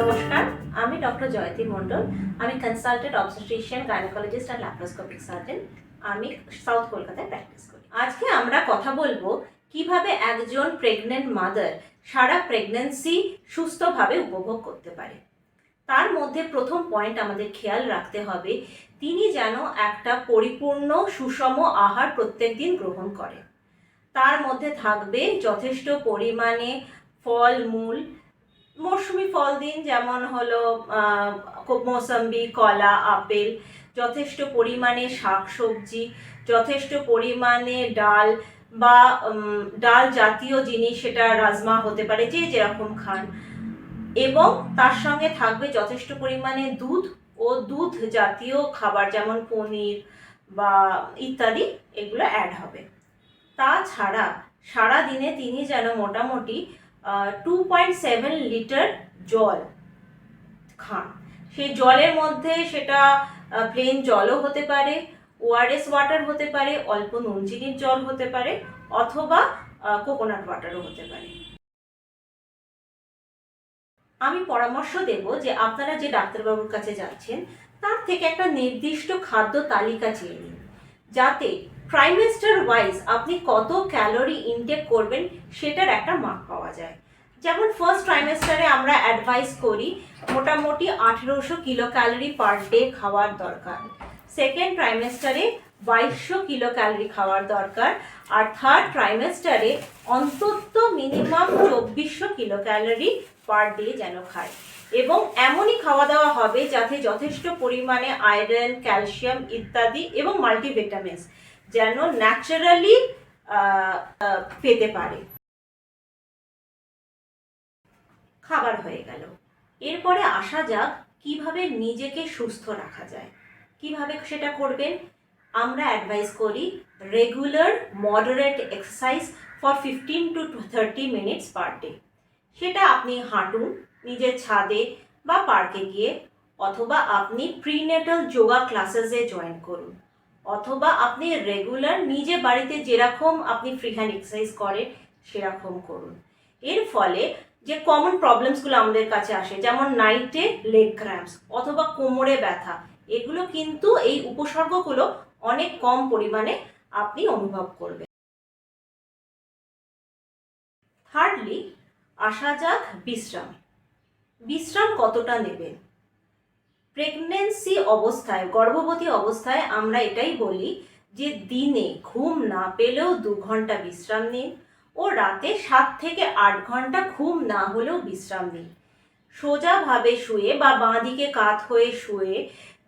নমস্কার, আমি ডক্টর জয়তী মণ্ডল। আমি consultant obstetrician gynaecologist and laparoscopic surgeon আমি সাউথ কলকাতায় প্র্যাকটিস করি। আজকে আমরা কথা বলব কীভাবে একজন প্রেগনেন্ট মাদার সারা প্রেগন্যান্সি সুস্থভাবে উপভোগ করতে পারে। তার মধ্যে প্রথম পয়েন্ট আমাদের খেয়াল রাখতে হবে, তিনি যেন একটা পরিপূর্ণ, সুষম আহার প্রত্যেক দিন গ্রহণ করে। তার মধ্যে থাকবে যথেষ্ট পরিমাণে ফল, মূল মৌসুমি ফল দিন যেমন হলো মৌসম্বি, কলা, আপেল, যথেষ্ট পরিমাণে শাকসবজি, যথেষ্ট পরিমাণে ডাল বা ডাল জাতীয় জিনিস সেটা রাজমা হতে পারে, যে যেরকম খান। এবং তার সঙ্গে থাকবে যথেষ্ট পরিমাণে দুধ ও দুধ জাতীয় খাবার যেমন পনির বা ইত্যাদি, এগুলো অ্যাড হবে। তাছাড়া সারা দিনে তিনি যেন মোটামুটি টু পয়েন্ট সেভেন লিটার জল খান। সেই জলের মধ্যে সেটা প্লেন জলও হতে পারে ওআরএস ওয়াটার হতে পারে, অল্প নুন জল হতে পারে, অথবা কোকোনাট ওয়াটারও হতে পারে। আমি পরামর্শ দেব যে আপনারা যে ডাক্তারবাবুর কাছে যাচ্ছেন, তার থেকে একটা নির্দিষ্ট খাদ্য তালিকা চেয়ে নিন, যাতে ট্রাইমেস্টার ওয়াইজ আপনি কত ক্যালোরি ইনটেক করবেন সেটার একটা মাপ পাওয়া যায়। যেমন ফার্স্ট ট্রাইমেস্টারে আমরা অ্যাডভাইস করি, মোটামুটি আঠেরোশো কিলো ক্যালোরি পার ডে খাওয়ার দরকার। সেকেন্ড ট্রাইমেস্টারে বাইশশো কিলো ক্যালোরি খাওয়ার দরকার। আর থার্ড ট্রাইমেস্টারে অন্তত মিনিমাম চব্বিশশো কিলো ক্যালোরি পার ডে যেন খায়। এবং এমনই খাওয়া দাওয়া হবে যাতে যথেষ্ট পরিমাণে আয়রন ক্যালসিয়াম ইত্যাদি এবং মাল্টিভিটামিনস যেন ন্যাচারালি পেতে পারে। খাবার হয়ে গেল। এরপরে আসা যাক কীভাবে নিজেকে সুস্থ রাখা যায়। কীভাবে সেটা করবেন? আমরা অ্যাডভাইস করি regular moderate exercise for fifteen to thirty minutes per day সেটা আপনি হাঁটুন, নিজের ছাদে বা পার্কে গিয়ে, অথবা আপনি প্রিনেটাল যোগা ক্লাসেসে জয়েন করুন। অথবা আপনি রেগুলার নিজে বাড়িতে যেরকম আপনি ফ্রি হ্যান্ড এক্সারসাইজ করেন, সেরকম করুন। এর ফলে যে কমন প্রবলেমসগুলো আমাদের কাছে আসে, যেমন নাইটে লেগ ক্র্যাম্পস অথবা কোমরে ব্যথা, এগুলো কিন্তু এই উপসর্গগুলো অনেক কম পরিমাণে আপনি অনুভব করবেন। থার্ডলি আসা যাক বিশ্রাম। বিশ্রাম কতটা নেবেন? প্রেগনেন্সি অবস্থায়, গর্ভবতী অবস্থায় আমরা এটাই বলি যে দিনে ঘুম না পেলেও দু ঘণ্টা বিশ্রাম নিন ও রাতে সাত থেকে আট ঘণ্টা ঘুম না হলেও বিশ্রাম নিন। সোজাভাবে শুয়ে বা বাঁ দিকে কাত হয়ে শুয়ে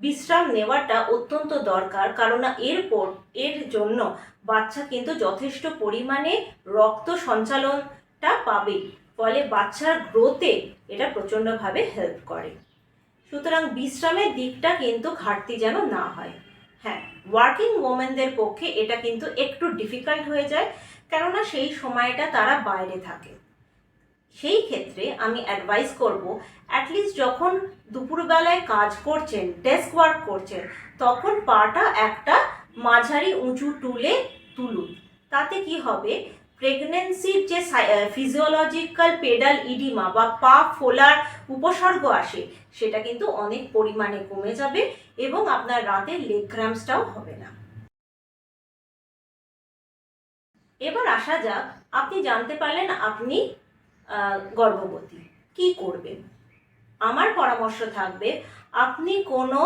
বিশ্রাম নেওয়াটা অত্যন্ত দরকার কারণ এরপর, এর জন্য বাচ্চা কিন্তু যথেষ্ট পরিমাণে রক্ত সঞ্চালনটা পাবে, ফলে বাচ্চার গ্রোথে এটা প্রচণ্ডভাবে হেল্প করে। সুতরাং বিশ্রামের দিকটা কিন্তু ঘাটতি যেন না হয়। হ্যাঁ ওয়ার্কিং ওমেনদের পক্ষে এটা কিন্তু একটু ডিফিকাল্ট হয়ে যায়, কেননা সেই সময়টা তারা বাইরে থাকে। সেই ক্ষেত্রে আমি অ্যাডভাইস করব অ্যাটলিস্ট যখন দুপুরবেলায় কাজ করছেন ডেস্ক ওয়ার্ক করছেন, তখন পাটা একটা মাঝারি উঁচু টুলে তুলুন। তাতে কি হবে? প্রেগনেন্সির যে ফিজিওলজিক্যাল পেডাল ইডিমা বা পা ফোলার উপসর্গ আসে, সেটা কিন্তু অনেক পরিমাণে কমে যাবে এবং আপনার রাতে লেগ হবে না। এবার আসা যাক, আপনি জানতে পারলেন আপনি গর্ভবতী, কি করবেন? আমার পরামর্শ থাকবে, আপনি কোনো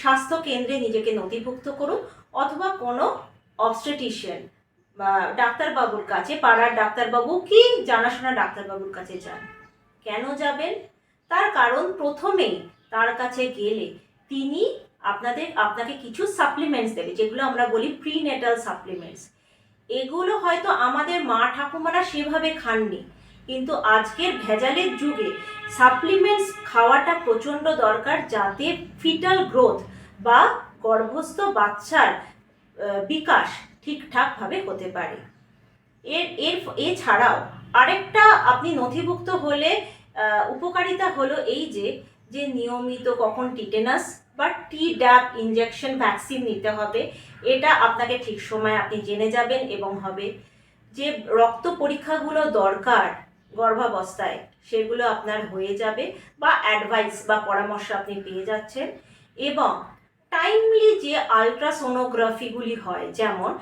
স্বাস্থ্য কেন্দ্রে নিজেকে নথিভুক্ত করুন অথবা কোনো অবস্ট্রেটিশিয়ান বা ডাক্তারবাবুর কাছে, পাড়ার ডাক্তারবাবু কি জানাশোনা ডাক্তারবাবুর কাছে যান? কেন যাবেন? তার কারণ প্রথমেই তার কাছে গেলে তিনি আপনাদের, আপনাকে কিছু সাপ্লিমেন্টস দেবে, যেগুলো আমরা বলি প্রিনেটাল সাপ্লিমেন্টস এগুলো হয়তো আমাদের মা ঠাকুমারা সেভাবে খাননি, কিন্তু আজকের ভেজালের যুগে সাপ্লিমেন্টস খাওয়াটা প্রচণ্ড দরকার যাতে ফিটাল গ্রোথ বা গর্ভস্থ বাচ্চার বিকাশ ঠিকঠাকভাবে হতে পারে। এর এর, এছাড়াও আরেকটা আপনি নথিভুক্ত হলে উপকারিতা হলো এই যে যে নিয়মিত কখন টিটেনাস বা টি ড্যাপ ইঞ্জেকশন ভ্যাকসিন নিতে হবে, এটা আপনাকে ঠিক সময় আপনি জেনে যাবেন এবং হবে। যে রক্ত পরীক্ষাগুলো দরকার গর্ভাবস্থায়, সেগুলো আপনার হয়ে যাবে বা অ্যাডভাইস বা পরামর্শ আপনি পেয়ে যাচ্ছেন এবং টাইমলি যে আলট্রাসোনোগ্রাফিগুলি হয়, যেমন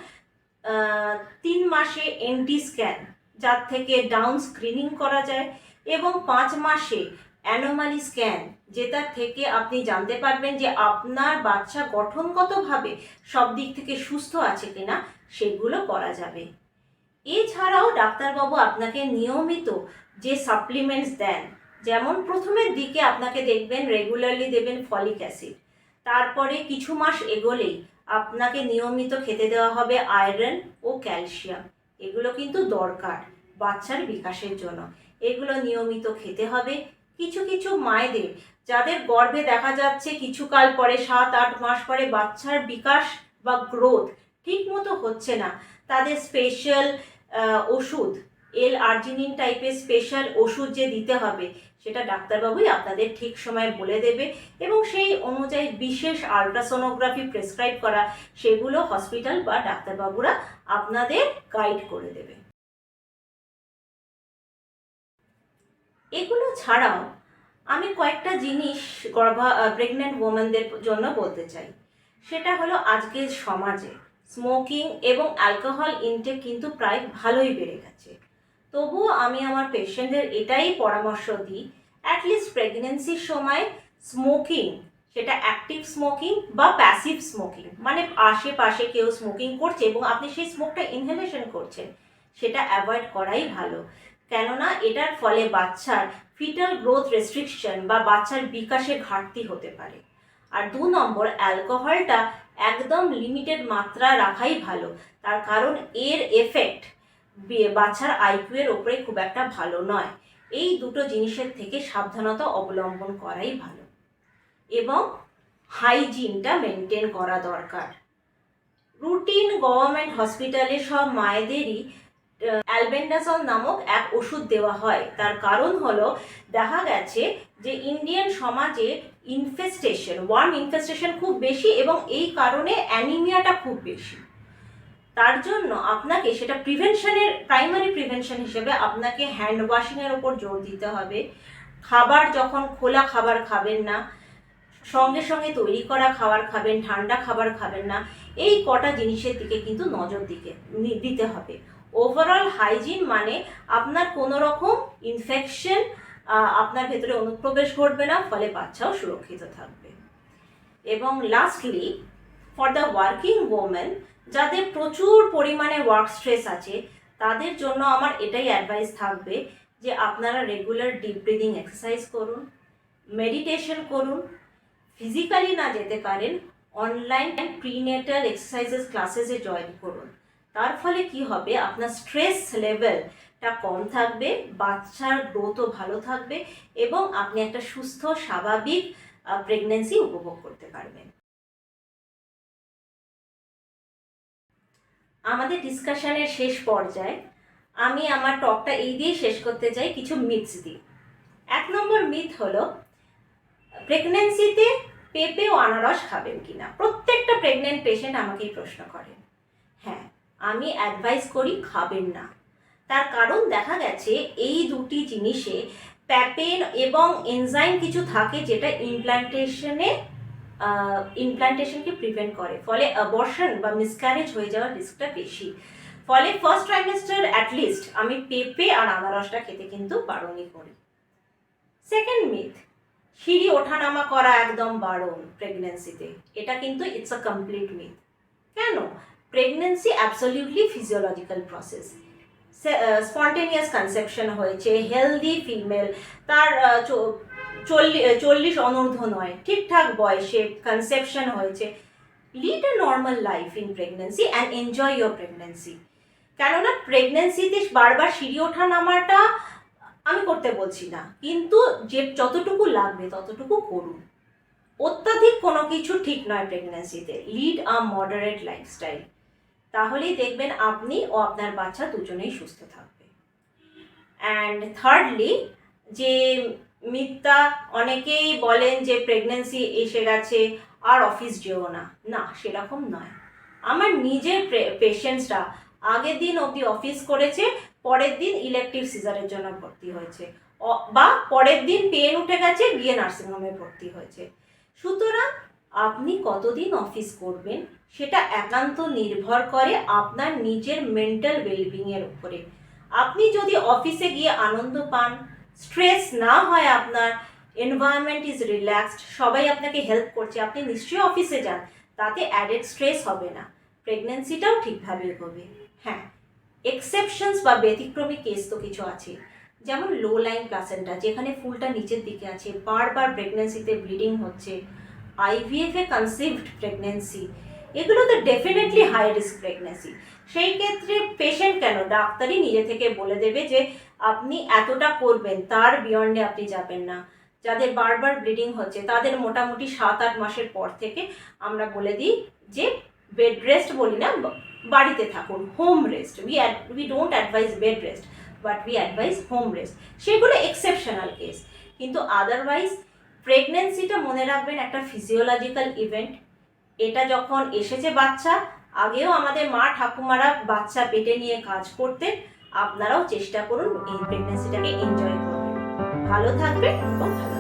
তিন মাসে এনটি স্ক্যান যার থেকে ডাউন স্ক্রিনিং করা যায়, এবং পাঁচ মাসে অ্যানোমালি স্ক্যান যেটা থেকে আপনি জানতে পারবেন যে আপনার বাচ্চা গঠনগতভাবে সব দিক থেকে সুস্থ আছে কিনা, সেগুলো করা যাবে। এছাড়াও ডাক্তারবাবু আপনাকে নিয়মিত যে সাপ্লিমেন্টস দেন, যেমন প্রথমের দিকে আপনাকে দেখবেন রেগুলারলি দেবেন ফলিক অ্যাসিড তারপরে কিছু মাস এগোলেই আপনাকে নিয়মিত খেতে দেওয়া হবে আয়রন ও ক্যালসিয়াম। এগুলো কিন্তু দরকার বাচ্চার বিকাশের জন্য। এগুলো নিয়মিত খেতে হবে। কিছু কিছু মায়েদের, যাদের গর্ভে দেখা যাচ্ছে কিছুকাল পরে, সাত, আট মাস পরে বাচ্চার বিকাশ বা গ্রোথ ঠিক মতো হচ্ছে না, তাদের স্পেশাল ওষুধ এল আর্জিনিন টাইপের স্পেশাল ওষুধ যে দিতে হবে সেটা ডাক্তারবাবুই আপনাদের ঠিক সময় বলে দেবে এবং সেই অনুযায়ী বিশেষ আলট্রাসোনোগ্রাফি প্রেসক্রাইব করা, সেগুলো হসপিটাল বা ডাক্তারবাবুরা আপনাদের গাইড করে দেবে। এগুলো ছাড়াও আমি কয়েকটা জিনিস গর্ভা প্রেগনেন্ট ওমেনদের জন্য বলতে চাই। সেটা হলো আজকের সমাজে স্মোকিং এবং অ্যালকোহল ইনটেক কিন্তু প্রায় ভালোই বেড়ে গেছে। তবুও আমি আমার পেশেন্টদের এটাই পরামর্শ দিই অ্যাটলিস্ট প্রেগনেন্সির সময় স্মোকিং সেটা অ্যাক্টিভ স্মোকিং বা প্যাসিভ স্মোকিং মানে আশেপাশে কেউ স্মোকিং করছে এবং আপনি সেই স্মোকটা ইনহেলেশন করছেন, সেটা অ্যাভয়েড করাই ভালো। কেননা এটার ফলে বাচ্চার ফিটাল গ্রোথ রেস্ট্রিকশন বা বাচ্চার বিকাশে ঘাটতি হতে পারে। আর দু নম্বর অ্যালকোহলটা একদম লিমিটেড মাত্রা রাখাই ভালো, তার কারণ এর এফেক্ট বাচ্চার আইকিউ এর ওপরে খুব একটা ভালো নয়। এই দুটো জিনিসের থেকে সাবধানতা অবলম্বন করাই ভালো। এবং হাইজিনটা মেনটেন করা দরকার। রুটিন গভর্নমেন্ট হসপিটালে সব মায়েদেরই অ্যালবেন্ডাসল নামক এক ওষুধ দেওয়া হয়। তার কারণ হলো, দেখা গেছে যে ইন্ডিয়ান সমাজে ইনফেস্টেশন ওয়ার্ম ইনফেস্টেশন খুব বেশি এবং এই কারণে অ্যানিমিয়াটা খুব বেশি। তার জন্য আপনাকে সেটা প্রিভেনশনের প্রাইমারি প্রিভেনশন হিসেবে আপনাকে হ্যান্ড ওয়াশিংয়ের ওপর জোর দিতে হবে। খাবার যখন খোলা খাবার খাবেন না, সঙ্গে সঙ্গে তৈরি করা খাবার খাবেন, ঠান্ডা খাবার খাবেন না, এই কটা জিনিসের দিকে কিন্তু নজর দিকে দিতে হবে। ওভারঅল হাইজিন মানে আপনার কোনো রকম ইনফেকশন আপনার ভেতরে অনুপ্রবেশ ঘটবে না, ফলে বাচ্চাও সুরক্ষিত থাকবে। এবং lastly for the working women যাদের প্রচুর পরিমাণে ওয়ার্ক স্ট্রেস আছে, তাদের জন্য আমার এটাই অ্যাডভাইস থাকবে যে আপনারা রেগুলার ডিপ ব্রিদিং এক্সারসাইজ করুন মেডিটেশন করুন ফিজিক্যালি না যেতে পারেন অনলাইন অ্যান্ড প্রিনেটাল এক্সারসাইজেস ক্লাসেসে জয়েন করুন। তার ফলে কি হবে? আপনার স্ট্রেস লেভেলটা কম থাকবে, বাচ্চার গ্রোথও ভালো থাকবে এবং আপনি একটা সুস্থ, স্বাভাবিক প্রেগনেন্সি উপভোগ করতে পারবেন। আমাদের ডিসকাশনের শেষ পর্যায়ে আমি আমার টকটা এই দিয়ে শেষ করতে চাই কিছু মিথস দিয়ে। এক নম্বর মিথ হলো প্রেগনেন্সিতে পেঁপে ও আনারস খাবেন কিনা? প্রত্যেকটা প্রেগনেন্ট পেশেন্ট আমাকেই প্রশ্ন করেন হ্যাঁ আমি অ্যাডভাইস করি খাবেন না। তার কারণ দেখা গেছে এই দুটি জিনিসে প্যাপেন এবং এনজাইম কিছু থাকে যেটা ইমপ্লান্টেশনে ইমপ্লান্টেশনকে প্রিভেন্ট করে। ফলে অবর্শন বা মিসক্যারেজ হয়ে যাওয়ার রিস্কটা বেশি। ফলে ফার্স্ট ট্রাইমেস্টার অ্যাটলিস্ট আমি পেঁপে আর আনারসটা খেতে কিন্তু বারণই করি। সেকেন্ড মিথ সিঁড়ি ওঠানামা করা একদম বারণ প্রেগনেন্সিতে এটা কিন্তু ইটস আ কমপ্লিট মিথ কেন? Pregnancy absolutely physiological process spontaneous conception হয়েছে হেলদি ফিমেল তার চল্লিশ চল্লিশ অনূর্ধ্ব নয়। ঠিকঠাক বয়সে কনসেপশন হয়েছে। Lead a normal life in pregnancy and enjoy your pregnancy কেননা প্রেগনেন্সিতে বারবার সিঁড়ি ওঠা নামাটা আমি করতে বলছি না। কিন্তু যে যতটুকু লাগবে ততটুকু করুন। অত্যাধিক কোনো কিছু ঠিক নয় প্রেগনেন্সিতে লিড আ মডারেট লাইফস্টাইল তাহলেই দেখবেন আপনি ও আপনার বাচ্চা দুজনেই সুস্থ থাকবে। অ্যান্ড থার্ডলি যে মিথ্যা অনেকেই বলেন যে প্রেগনেন্সি এসে গেছে, আর অফিস যেও না। না, সেরকম নয়। আমার নিজের পেশেন্টসরা আগের দিন অবধি অফিস করেছে, পরের দিন ইলেকটিভ সিজারের জন্য ভর্তি হয়েছে। বা পরের দিন পেন উঠে গেছে, গিয়ে নার্সিংহোমে ভর্তি হয়েছে। সুতরাং আপনি কতদিন অফিস করবেন, সেটা একান্ত নির্ভর করে আপনার নিজের মেন্টাল ওয়েলবিংয়ের উপরে। আপনি যদি অফিসে গিয়ে আনন্দ পান স্ট্রেস না হয় আপনার এনভায়রনমেন্ট ইজ রিল্যাক্সড সবাই আপনাকে হেল্প করছে, আপনি নিশ্চয়ই অফিসে যান, তাতে অ্যাডেড স্ট্রেস হবে না। প্রেগনেন্সিটাও ঠিকভাবে এগোবে হ্যাঁ এক্সেপশনস বা ব্যতিক্রমী কেস তো কিছু আছে। যেমন লো লাইন প্লাসেন্টা যেখানে ফুলটা নিচের দিকে আছে, বারবার প্রেগনেন্সিতে ব্লিডিং হচ্ছে আইভিএফ এ কনসিভড প্রেগনেন্সি এগুলো তো ডেফিনেটলি হাই রিস্ক প্রেগনেন্সি সেই ক্ষেত্রে পেশেন্ট কেন? ডাক্তারই নিজে থেকে বলে দেবে যে, আপনি এতটা করবেন, তার বিয়ন্ডে আপনি যাবেন না। যাদের বারবার ব্লিডিং হচ্ছে, তাদের মোটামুটি সাত আট মাসের পর থেকে আমরা বলে দিই যে বেড রেস্ট বলি না বাড়িতে থাকুন home rest we we don't advise bed rest but we advise home rest সেগুলো এক্সেপশনাল কেস কিন্তু আদারওয়াইজ প্রেগনেন্সিটা মনে রাখবেন একটা ফিজিওলজিক্যাল ইভেন্ট এটা যখন এসেছে বাচ্চা, আগেও আমাদের মা ঠাকুমারা বাচ্চা পেটে নিয়ে কাজ করতেন আপনারাও চেষ্টা করুন এই প্রেগনেন্সিটাকে এনজয় করবেন। ভালো থাকবেন এবং ভালো